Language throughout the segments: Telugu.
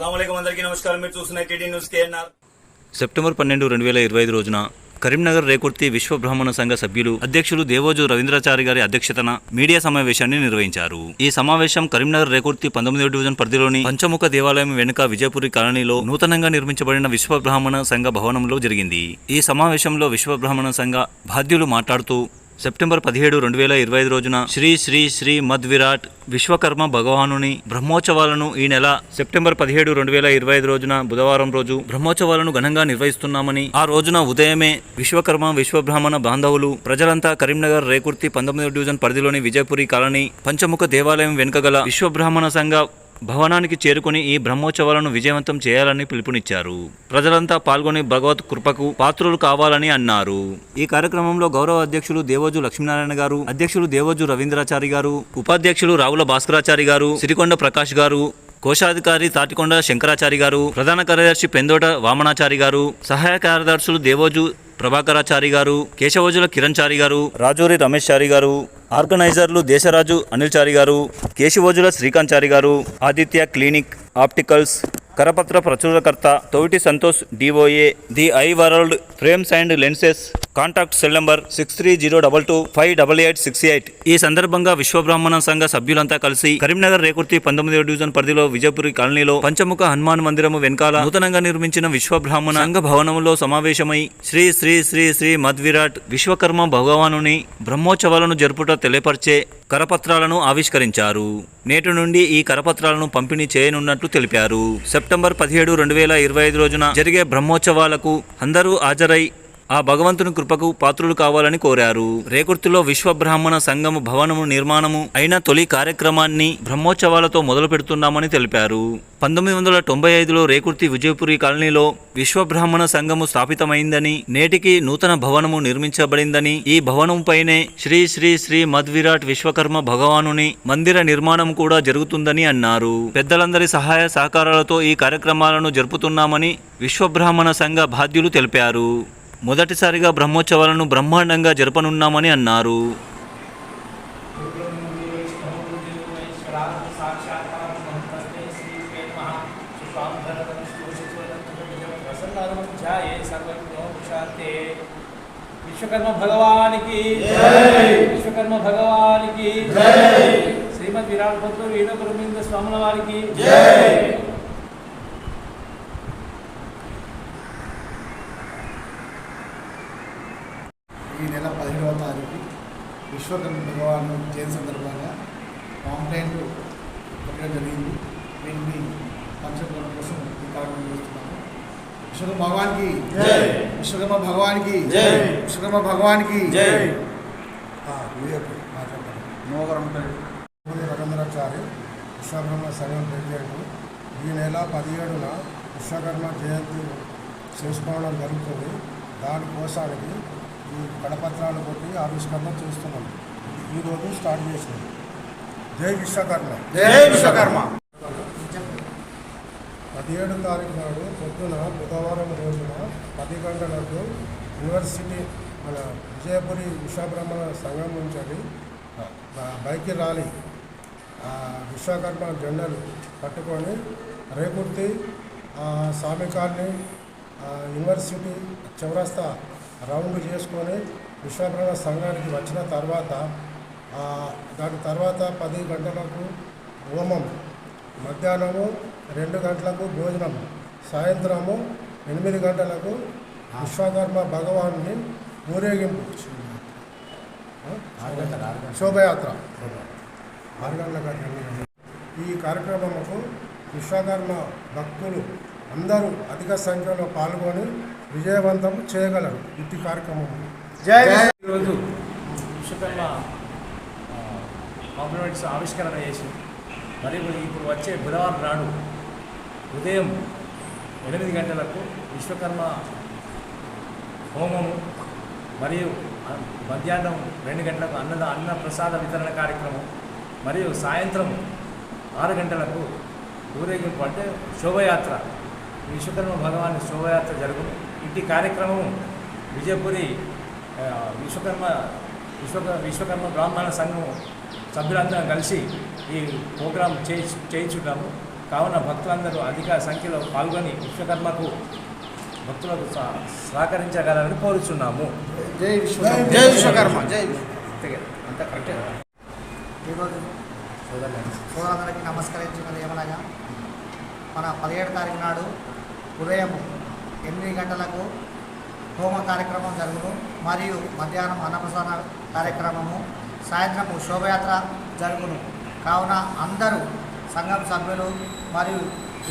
నమస్కారం. మీరు చూస్తున్న టీడీ న్యూస్ కేఎన్ఆర్. సెప్టెంబర్ పన్నెండు రెండు వేల ఇరవై ఐదు రోజున కరీంనగర్ రేకుర్తి విశ్వ బ్రాహ్మణ సంఘ సభ్యులు అధ్యక్షులు దేవోజు రవీంద్రాచారి గారి అధ్యక్షతన మీడియా సమావేశాన్ని నిర్వహించారు. ఈ సమావేశం కరీంనగర్ రేకుర్తి పంతొమ్మిదవ డివిజన్ పరిధిలోని పంచముఖ దేవాలయం వెనుక విజయపురి కాలనీలో నూతనంగా నిర్మించబడిన విశ్వ బ్రాహ్మణ సంఘ భవనంలో జరిగింది. ఈ సమావేశంలో విశ్వ బ్రాహ్మణ సంఘ బాధ్యులు మాట్లాడుతూ సెప్టెంబర్ పదిహేడు రెండు వేల ఇరవై ఐదు రోజున శ్రీ శ్రీ శ్రీ మద్ విరాట్ విశ్వకర్మ భగవానుని బ్రహ్మోత్సవాలను ఈ నెల సెప్టెంబర్ పదిహేడు రెండు వేల ఇరవై ఐదు రోజున బుధవారం రోజు బ్రహ్మోత్సవాలను ఘనంగా నిర్వహిస్తున్నామని ఆ రోజున ఉదయమే విశ్వకర్మ విశ్వబ్రాహ్మణ బాంధవులు ప్రజలంతా కరీంనగర్ రేకుర్తి పంతొమ్మిదో డివిజన్ పరిధిలోని విజయపురి కాలనీ పంచముఖ దేవాలయం వెనుక గల విశ్వబ్రాహ్మణ సంఘ భవనానికి చేరుకుని ఈ బ్రహ్మోత్సవాలను విజయవంతం చేయాలని పిలుపునిచ్చారు. ప్రజలంతా పాల్గొని భగవత్ కృపకు పాత్రులు కావాలని అన్నారు. ఈ కార్యక్రమంలో గౌరవ అధ్యక్షులు దేవోజు లక్ష్మీనారాయణ గారు అధ్యక్షులు దేవోజు రవీంద్రాచారి గారు ఉపాధ్యక్షులు రావుల భాస్కరాచారి గారు సిరికొండ ప్రకాష్ గారు కోశాధికారి తాటికొండ శంకరాచారి గారు ప్రధాన కార్యదర్శి పెందోట వామనాచారి గారు సహాయ కార్యదర్శులు దేవోజు ప్రభాకరాచారి గారు కేశవోజుల కిరణ్ చారి గారు రాజూరి రమేష్ చారి గారు ఆర్గనైజర్లు దేశరాజు అనిల్ చారి గారు కేశవోజుల శ్రీకాంత్ చారి గారు ఆదిత్య క్లినిక్ ఆప్టికల్స్ కరపత్ర ప్రచురణకర్త Toviti Santosh DOA the eye world frames and lenses contact cell number six three zero double two five double eight six eight ఈ సందర్భంగా విశ్వబ్రాహ్మణ సంఘ సభ్యులంతా కలిసి కరీంనగర్ రేకుర్తి పంతొమ్మిదవ డివిజన్ పరిధిలో విజయపురి కాలనీలో పంచముఖ హనుమాన్ మందిరము వెనకాల నూతనంగా నిర్మించిన విశ్వబ్రాహ్మణ సంఘ భవనంలో సమావేశమై శ్రీ శ్రీ శ్రీ శ్రీ మద్విరాట్ విశ్వకర్మ భగవానుని బ్రహ్మోత్సవాలను జరుపుట తెలియపరిచే కరపత్రాలను ఆవిష్కరించారు. నేటి నుండి ఈ కరపత్రాలను పంపిణీ చేయనున్నట్లు తెలిపారు. సెప్టెంబర్ పదిహేడు రెండు వేల ఇరవై ఐదు రోజున జరిగే బ్రహ్మోత్సవాలకు అందరూ హాజరై ఆ భగవంతుని కృపకు పాత్రులు కావాలని కోరారు. రేకుర్తిలో విశ్వ బ్రాహ్మణ సంఘము భవనము నిర్మాణము అయిన తొలి కార్యక్రమాన్ని బ్రహ్మోత్సవాలతో మొదలు పెడుతున్నామని తెలిపారు. పంతొమ్మిది వందల తొంభై ఐదులో రేకుర్తి విజయపురి కాలనీలో విశ్వబ్రాహ్మణ సంఘము స్థాపితమైందని నేటికి నూతన భవనము నిర్మించబడిందని ఈ భవనంపైనే శ్రీ శ్రీ శ్రీ మద్విరాట్ విశ్వకర్మ భగవానుని మందిర నిర్మాణం కూడా జరుగుతుందని అన్నారు. పెద్దలందరి సహాయ సహకారాలతో ఈ కార్యక్రమాలను జరుపుతున్నామని విశ్వబ్రాహ్మణ సంఘ బాధ్యులు తెలిపారు. మొదటిసారిగా బ్రహ్మోత్సవాలను బ్రహ్మాండంగా జరపనున్నామని అన్నారు. విశ్వకర్మ భగవానికి విశ్వకర్మ భగవానికి శ్రీమద్ విరాట్ భక్తులు వీణ బ్రహ్మేంద్ర స్వాముల వారికి ఈ నెల పదిహేడవ తారీఖు విశ్వకర్మ భగవాన్ జయంతి సందర్భంగా కాంప్లైంట్ పెట్టడం జరిగింది. దీన్ని పంచకరణ కోసం ఈ కార్యక్రమం చేస్తున్నాము. విశ్వకర్మ భగవాన్కి విశ్వకర్మ భగవాన్కి విశ్వకర్మ భగవాన్కి రవీంద్రాచారి విశ్వకర్మ సంఘం ప్రెసిడెంట్ ఈ నెల పదిహేడున విశ్వకర్మ జయంతి చేసుకోవడం జరుగుతుంది. దానికోసానికి ఈ కడపత్రాలు కొట్టి ఆవిష్కరణ చేస్తున్నాం. ఈరోజు స్టార్ట్ చేసినాం. జై విశ్వకర్మ. జై విశ్వకర్మ. పదిహేడు తారీఖు నాడు పొద్దున బుధవారం రోజున పది గంటలకు యూనివర్సిటీ మన విజయపురి విశ్వబ్రహ్మణ సంఘం నుంచి అది బైక్ ర్యాలీ ఆ, విశ్వకర్మ జెండాలు పట్టుకొని రేకుర్తి స్వామి కాలనీ యూనివర్సిటీ చౌరస్తా రౌండ్ చేసుకొని విశ్వబ్రహ్మ సంఘానికి వచ్చిన తర్వాత దాని తర్వాత పది గంటలకు హోమం మధ్యాహ్నము రెండు గంటలకు భోజనం సాయంత్రము ఎనిమిది గంటలకు విశ్వకర్మ భగవాన్ని ఊరేగింపు. శోభయాత్ర. ఆరు గంటలకు ఈ కార్యక్రమముకు విశ్వకర్మ భక్తులు అందరూ అధిక సంఖ్యలో పాల్గొని విజయవంతం చేయగలరు. ఇట్టి కార్యక్రమం. జై ఈరోజు విశ్వకర్మ కాంప్లిమెంట్స్ ఆవిష్కరణ చేసి మరి ఇప్పుడు వచ్చే బుధవారం నాడు ఉదయం ఎనిమిది గంటలకు విశ్వకర్మ హోమము మరియు మధ్యాహ్నం రెండు గంటలకు అన్నద అన్న ప్రసాద వితరణ కార్యక్రమం మరియు సాయంత్రం ఆరు గంటలకు ఊరేగింపు అంటే శోభయాత్ర విశ్వకర్మ భగవాన్ శోభయాత్ర జరుగును. ఇంటి కార్యక్రమం విజయపురి విశ్వకర్మ విశ్వక విశ్వకర్మ బ్రాహ్మణ సంఘం సభ్యులందరం కలిసి ఈ ప్రోగ్రాం చేయి చేయించున్నాము. కావున భక్తులందరూ అధిక సంఖ్యలో పాల్గొని విశ్వకర్మకు భక్తులకు సహ- సహకరించగలరని కోరుచున్నాము. జై విశ్వకర్మ. జై విశ్వకర్మ. జై అంతే కరెక్టే కదా? ఈరోజు సోదరులందరికీ నమస్కరించినది ఏమనగా మన పదిహేడు తారీఖు నాడు ఉదయం ఎనిమిది గంటలకు హోమ కార్యక్రమం జరుగును. మరియు మధ్యాహ్నం అన్నప్రసాద కార్యక్రమము సాయంత్రము శోభయాత్ర జరుగును. కావున అందరూ సంఘం సభ్యులు మరియు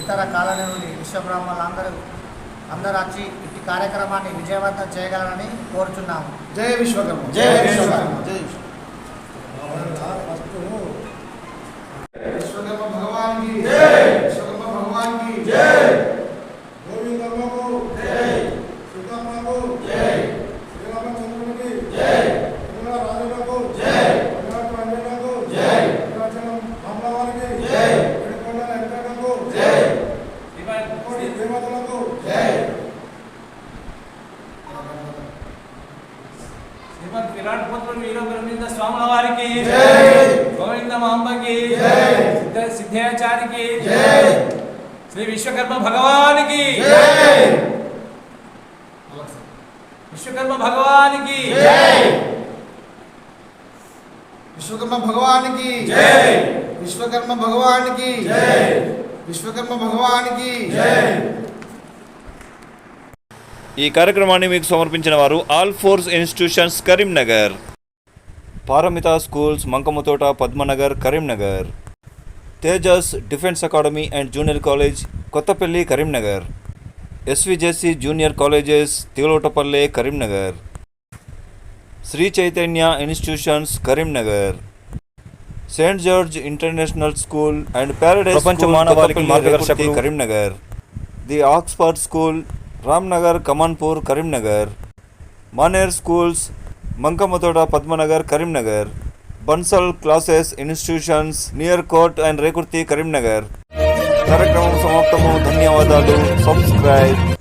ఇతర కాలనీ నుండి విశ్వబ్రహ్మలు అందరూ అందరూ వచ్చి ఇట్టి కార్యక్రమాన్ని విజయవంతం చేయగలరని కోరుచున్నాము. జై విశ్వకర్మ. జై విశ్వకర్మ. జై విశ్వకర్మ భగవాన్కి జై విశ్వకర్మ భగవాన్కి జై గోవిందమ్మకు జై సీతమ్మకు జై శ్రీరామచంద్రునికి జై రాజులకు జై అంజనకు జై రామవారికి జై ఏడుకొండల వెంకటకు జై కోటి దేవతలకు జై శ్రీమద్ విరాట్ పుత్రుడు వీరబ్రహ్మేంద్ర స్వాముల వారికి జై. గోవింద మాంబకి జై. సిద్ధ సిద్ధాచారికి జై. శ్రీ విశ్వకర్మ భగవానికి జై విశ్వకర్మ భగవానికి జై విశ్వకర్మ భగవానికి. జై. విశ్వకర్మ భగవానికి. జై. విశ్వకర్మ భగవానికి. జై. ఈ కార్యక్రమాన్ని మీకు సమర్పించిన వారు Alphores institutions Karimnagar. Paramita schools Mankammathota Padmanagar Karimnagar. Tejas defence academy and junior college Kothapalli Karimnagar. SVJC junior colleges Thigalotapalle Karimnagar. Sri Chaitanya institutions Karimnagar Saint George international school and paradise ప్రపంచ మానవాళికి మార్గదర్శకులు. Karimnagar the Oxford school Ramnagar Kamanpur Karimnagar Maner schools Mankammathota Padmanagar Karimnagar Bansal classes institutions near court and Rekurthi Karimnagar కార్యక్రమం సమాప్తము ధన్యవాదాలు సబ్స్క్రైబ్